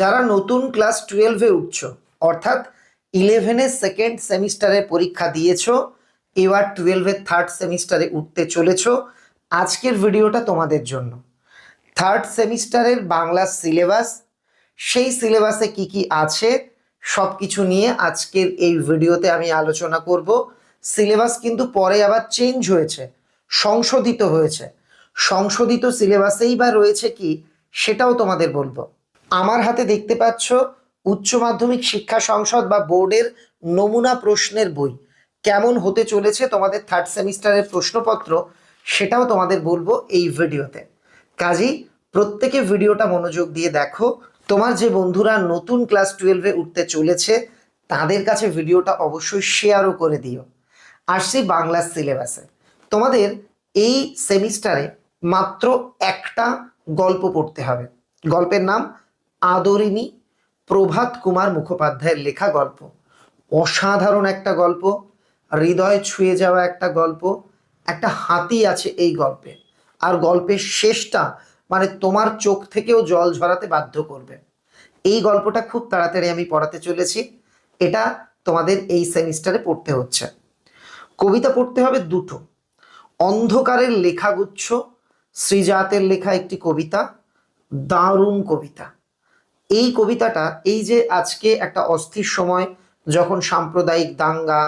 যারা নতুন ক্লাস টুয়েলভে উঠছো, অর্থাৎ ইলেভেনের সেকেন্ড সেমিস্টারে পরীক্ষা দিয়েছ, এবার টুয়েলভের থার্ড সেমিস্টারে উঠতে চলেছো, আজকের ভিডিওটা তোমাদের জন্য। থার্ড সেমিস্টারের বাংলা সিলেবাস, সেই সিলেবাসে কি কি আছে সব কিছু নিয়ে আজকের এই ভিডিওতে আমি আলোচনা করব। সিলেবাস কিন্তু পরে আবার চেঞ্জ হয়েছে, সংশোধিত হয়েছে। সংশোধিত সিলেবাসেই বা রয়েছে কি, সেটাও তোমাদের বলব। আমার হাতে দেখতে পাচ্ছ উচ্চ মাধ্যমিক শিক্ষা সংসদ বা বোর্ডের নমুনা প্রশ্নের বই। কেমন হতে চলেছে তোমাদের থার্ড সেমিস্টারের প্রশ্নপত্র সেটাও তোমাদের বলব এই ভিডিওতে। কাজেই প্রত্যেকে ভিডিওটা মনোযোগ দিয়ে দেখো। তোমার যে বন্ধুরা নতুন ক্লাস টুয়েলভে উঠতে চলেছে, তাদের কাছে ভিডিওটা অবশ্যই শেয়ারও করে দিও। আসছি বাংলা সিলেবাসে তোমাদের এই সেমিস্টারে মাত্র একটা গল্প পড়তে হবে। গল্পের নাম আদরিনী প্রভাত কুমার মুখোপাধ্যায়ের লেখা গল্প। অসাধারণ একটা গল্প, হৃদয় ছুঁয়ে যাওয়া একটা গল্প, একটা হাতি আছে এই গল্পে। আর গল্পের শেষটা মানে তোমার চোখ থেকেও জল ঝরাতে বাধ্য করবে। এই গল্পটা খুব তাড়াতাড়ি আমি পড়াতে চলেছি। এটা তোমাদের এই সেমিস্টারে পড়তে হচ্ছে। কবিতা পড়তে হবে দুটো। অন্ধকারের লেখাগুচ্ছ শ্রীজাতের লেখা একটি কবিতা, দারুণ কবিতা। এই কবিতাটা, এই যে আজকে একটা অস্থির সময়, যখন সাম্প্রদায়িক দাঙ্গা,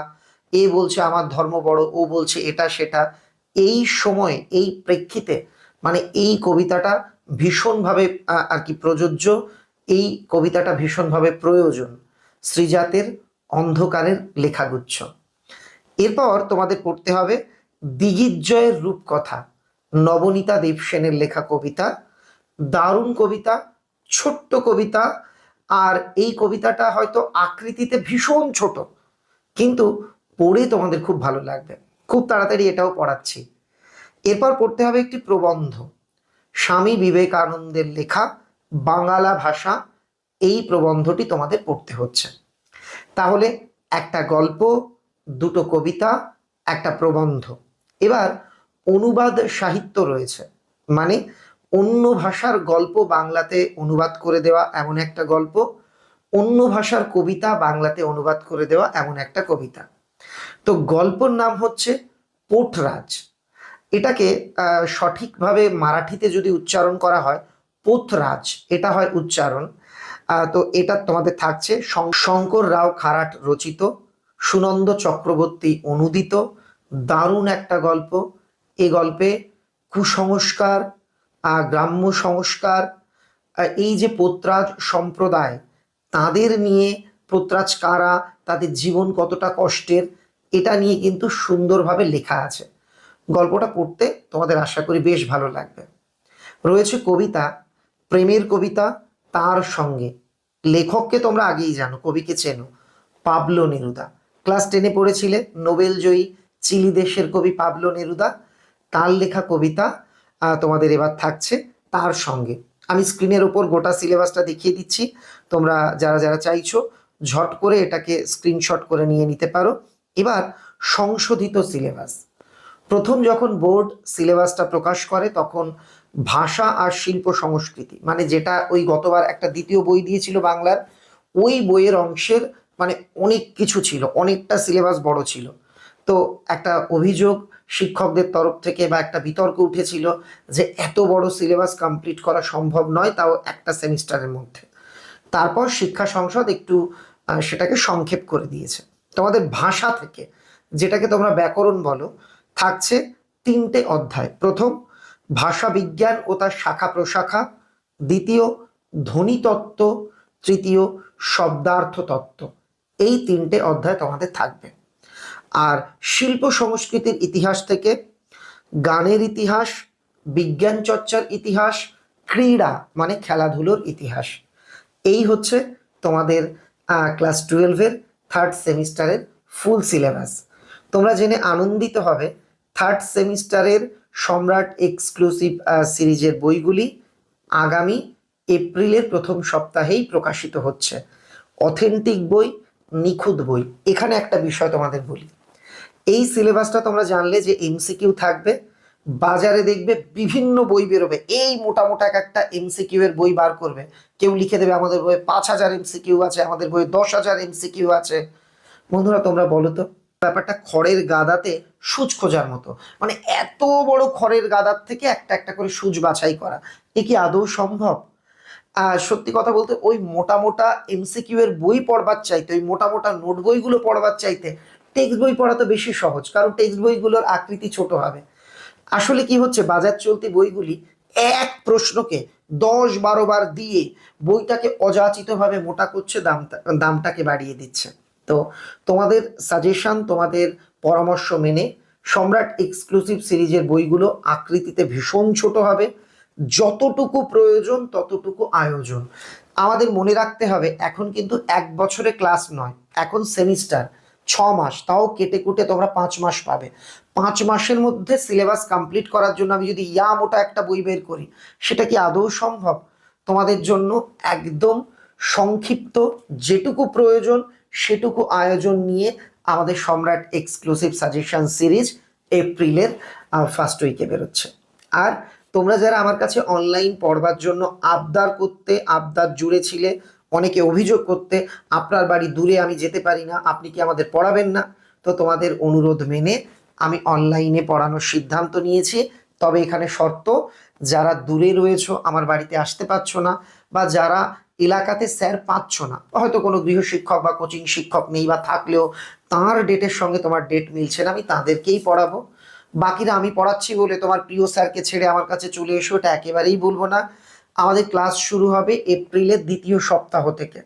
এ বলছে আমার ধর্ম বড়, ও বলছে এটা সেটা, এই সময়, এই প্রেক্ষিতে মানে এই কবিতাটা ভীষণভাবে আর কি প্রযোজ্য, এই কবিতাটা ভীষণভাবে প্রয়োজন শ্রীজাতের অন্ধকারের লেখাগুচ্ছ। এরপর তোমাদের পড়তে হবে দিগিজ্জয়ের রূপকথা, নবনীতা দেবসেনের লেখা কবিতা, দারুণ কবিতা ছোট্ট কবিতা, আর এই কবিতাটা হয়তো আকৃতিতে ভীষণ ছোট, কিন্তু পড়ে তোমাদের খুব ভালো লাগবে। খুব তাড়াতাড়ি এটাও পড়াচ্ছি। এরপর পড়তে হবে একটি প্রবন্ধ। স্বামী বিবেকানন্দের লেখা বাংলা ভাষা, এই প্রবন্ধটি তোমাদের পড়তে হচ্ছে। তাহলে একটা গল্প, দুটো কবিতা, একটা প্রবন্ধ। এবার অনুবাদ সাহিত্য রয়েছে মানে অন্য ভাষার গল্প বাংলাতে অনুবাদ করে দেওয়া এমন একটা গল্প, অন্য ভাষার কবিতা বাংলাতে অনুবাদ করে দেওয়া এমন একটা কবিতা। তো গল্পর নাম হচ্ছে পোটরাজ। এটাকে সঠিকভাবে মারাঠিতে যদি উচ্চারণ করা হয় পোথরাজ এটা হয় উচ্চারণ। তো এটা তোমাদের থাকছে শঙ্কর রাও খারাট রচিত, সুনন্দ চক্রবর্তী অনুদিত, দারুণ একটা গল্প। এ গল্পে কুসংস্কার গ্রাম্য সংস্কার এই যে পোত্রাজ সম্প্রদায়, তাদের নিয়ে পোত্রাজ কারা, তাদের জীবন কতটা কষ্টের, এটা নিয়ে কিন্তু সুন্দরভাবে লেখা আছে। গল্পটা পড়তে তোমাদের আশা করি বেশ ভালো লাগবে। রয়েছে কবিতা, প্রেমের কবিতা, তার সঙ্গে। লেখককে তোমরা আগেই জানো, কবিকে চেনো, পাবলো নেরুদা। ক্লাস টেনে পড়েছিলে, নোবেল জয়ী, চিলি দেশের কবি পাবলো নেরুদা। তার লেখা কবিতা তোমাদের এবার থাকছে তার সঙ্গে। আমি স্ক্রিনের ওপর গোটা সিলেবাসটা দেখিয়ে দিচ্ছি। তোমরা যারা যারা চাইছো, ঝট করে এটাকে স্ক্রিনশট করে নিয়ে নিতে পারো। এবার সংশোধিত সিলেবাস। প্রথম যখন বোর্ড সিলেবাসটা প্রকাশ করে, তখন ভাষা আর শিল্প সংস্কৃতি মানে যেটা ওই গতবার একটা দ্বিতীয় বই দিয়েছিল বাংলার, ওই বইয়ের অংশের মানে অনেক কিছু ছিল, অনেকটা সিলেবাস বড় ছিল। তো একটা অভিযোগ শিক্ষকদের তরফ থেকে বা একটা বিতর্ক উঠেছিল যে এত বড় সিলেবাস কমপ্লিট করা সম্ভব নয়, তাও একটা সেমিস্টারের মধ্যে। তারপর শিক্ষা সংসদ একটু সেটাকে সংক্ষেপ করে দিয়েছে। তোমাদের ভাষা থেকে যেটাকে তোমরা ব্যাকরণ বলো, থাকছে তিনটে অধ্যায়। প্রথম, ভাষা বিজ্ঞান ও তার শাখা প্রশাখা। দ্বিতীয় ধ্বনিতত্ত্ব তৃতীয়, শব্দার্থ তত্ত্ব। এই তিনটে অধ্যায় তোমাদের থাকবে। শিল্প সংস্কৃতির ইতিহাস থেকে গানের ইতিহাস, বিজ্ঞান চর্চার ইতিহাস, ক্রীড়া মানে খেলাধুলোর ইতিহাস। এই হচ্ছে তোমাদের ক্লাস টুয়েলভের থার্ড সেমিস্টারের ফুল সিলেবাস তোমরা জেনে আনন্দিত হবে থার্ড সেমিস্টারের সম্রাট এক্সক্লুসিভ সিরিজের বইগুলি আগামী এপ্রিলের প্রথম সপ্তাহেই প্রকাশিত হচ্ছে। অথেন্টিক বই, নিখুঁত বই। এখানে একটা বিষয় তোমাদের বলি। এই সিলেবাসটা তোমরা জানলে যে এমসিকিউ থাকবে, বাজারে দেখবে বিভিন্ন বই বেরোবে। এই মোটা মোটা এক একটা এমসিকিউ এর বই বার করবে। কেউ লিখে দেবে, আমাদের বইয়ে পাঁচ হাজার এমসিকিউ আছে, আমাদের বইয়ে দশ হাজার এমসিকিউ আছে। বন্ধুরা, তোমরা বলো তো, ব্যাপারটা খড়ের গাদাতে সুচ খোঁজার মতো। মানে এত বড় খড়ের গাদার থেকে একটা একটা করে সুচ বাছাই করা। এ কি আদৌ সম্ভব? আর সত্যি কথা বলতে, ওই মোটা মোটা এমসিকিউ এর বই পড়বার চাইতে, ওই মোটা মোটা নোট বইগুলো পড়বার চাইতে টেক্সট বই পড়া তো বেশি সহজ, কারণ টেক্সট বইগুলোর আকৃতি ছোট হবে। আসলে কি হচ্ছে, বাজার চলতি বইগুলি এক প্রশ্নকে দশ বারো বার দিয়ে বইটাকে অযাচিতভাবে মোটা করছে দামটা দামটাকে বাড়িয়ে দিচ্ছে। তো তোমাদের সাজেশন তোমাদের পরামর্শ মেনে সম্রাট এক্সক্লুসিভ সিরিজের বইগুলো আকৃতিতে ভীষণ ছোট হবে। যতটুকু প্রয়োজন, ততটুকু আয়োজন। আমাদের মনে রাখতে হবে, এখন কিন্তু এক বছরে ক্লাস নয়, এখন সেমিস্টার ছ মাস, তাও কেটে কুটে তোমরা পাঁচ মাস পাবে। পাঁচ মাসের মধ্যে সিলেবাস কমপ্লিট করার জন্য আমি যদি ইয়া মোটা একটা বই বের করি, সেটা কি আদৌ সম্ভব? তোমাদের জন্য একদম সংক্ষিপ্ত যেটুকু প্রয়োজন, সেটুকু আয়োজন নিয়ে আমাদের সম্রাট এক্সক্লুসিভ সাজেশন সিরিজ এপ্রিলের ফার্স্ট উইকে বেরোচ্ছে। আর তোমরা যারা আমার কাছে অনলাইন পড়বার জন্য আবদার করতে, আবদার জুড়ে ছিলে অনেকে অভিযোগ করতে, আপনার বাড়ি দূরে, আমি যেতে পারি না, আপনি কি আমাদের পড়াবেন না? তো তোমাদের অনুরোধ মেনে আমি অনলাইনে পড়ানোর সিদ্ধান্ত নিয়েছি। তবে এখানে শর্ত, যারা দূরে রয়েছো, আমার বাড়িতে আসতে পারছ না বা যারা এলাকাতে স্যার পাচ্ছ না, হয়তো কোনো গৃহশিক্ষক বা কোচিং শিক্ষক নেই বা থাকলেও তার ডেটের সঙ্গে তোমার ডেট মিলছে না, আমি তাদেরকেই পড়াবো। বাকিরা, আমি পড়াচ্ছি বলে তোমার প্রিয় স্যারকে ছেড়ে আমার কাছে চলে এসো, এটা একেবারেই বলব না। আমাদের ক্লাস শুরু হবে এপ্রিলের দ্বিতীয় সপ্তাহ থেকে।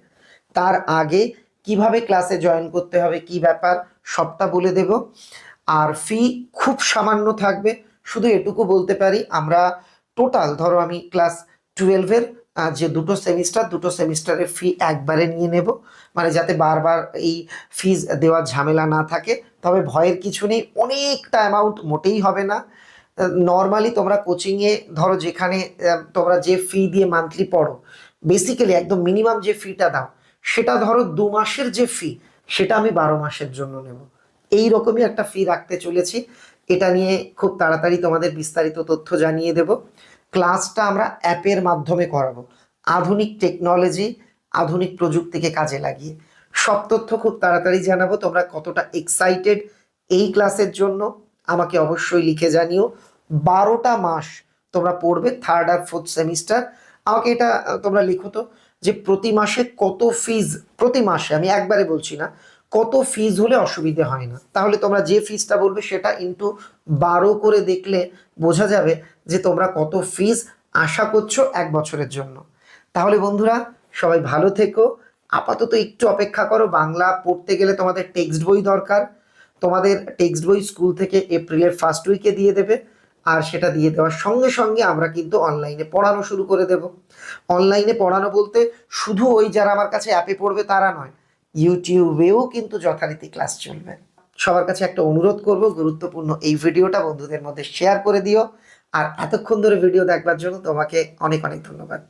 তার আগে কীভাবে ক্লাসে জয়েন করতে হবে, কি ব্যাপার, সবটা বলে দেব। আর ফি খুব সামান্য থাকবে, শুধু এটুকু বলতে পারি, আমরা টোটাল, ধরো আমি ক্লাস টুয়েলভের যে দুটো সেমিস্টার, দুটো সেমিস্টারের ফি একবারে নিয়ে নেব। মানে যাতে বারবার এই ফিজ দেওয়ার ঝামেলা না থাকে। তবে ভয়ের কিছু নেই, অনেকটা অ্যামাউন্ট মোটেই হবে না। নর্মালি তোমরা কোচিংয়ে ধরো যেখানে তোমরা যে ফি দিয়ে মান্থলি পড়ো বেসিক্যালি একদম মিনিমাম যে ফিটা দাও, সেটা ধরো দু মাসের যে ফি সেটা আমি বারো মাসের জন্য নেব। এই রকমই একটা ফি রাখতে চলেছি। এটা নিয়ে খুব তাড়াতাড়ি তোমাদের বিস্তারিত তথ্য জানিয়ে দেব। ক্লাসটা আমরা অ্যাপের মাধ্যমে করাবো। আধুনিক টেকনোলজি আধুনিক প্রযুক্তিকে কাজে লাগিয়ে। সব তথ্য খুব তাড়াতাড়ি জানাব। তোমরা কতটা এক্সাইটেড এই ক্লাসের জন্য। আমাকে অবশ্যই লিখে জানিও। বারোটা মাস তোমরা পড়বে থার্ড আর ফোর্থ সেমিস্টার আমাকে এটা তোমরা লিখো তো, যে প্রতি মাসে কত ফিজ প্রতি মাসে, আমি একবারে বলছি না, কত ফিজ হলে অসুবিধে হয় না। তাহলে তোমরা যে ফিজটা বলবে সেটা ইন্টু বারো করে দেখলে বোঝা যাবে যে তোমরা কত ফিজ আশা করছ এক বছরের জন্য। তাহলে বন্ধুরা, সবাই ভালো থেকো। আপাতত একটু অপেক্ষা করো, বাংলা পড়তে গেলে তোমাদের টেক্সট বই দরকার। তোমাদের টেক্সট বই স্কুল থেকে এপ্রিলের ফার্স্ট উইকে দিয়ে দেবে। আর সেটা দিয়ে দেওয়ার সঙ্গে সঙ্গে আমরা কিন্তু অনলাইনে পড়ানো শুরু করে দেব। অনলাইনে পড়ানো বলতে শুধু ওই যারা আমার কাছে অ্যাপে পড়বে তারা নয় ইউটিউবেও কিন্তু যথারীতি ক্লাস চলবে। সবার কাছে একটা অনুরোধ করব, গুরুত্বপূর্ণ এই ভিডিওটা বন্ধুদের মধ্যে শেয়ার করে দিও। আর এতক্ষণ ধরে ভিডিও দেখবার জন্য তোমাকে অনেক অনেক ধন্যবাদ।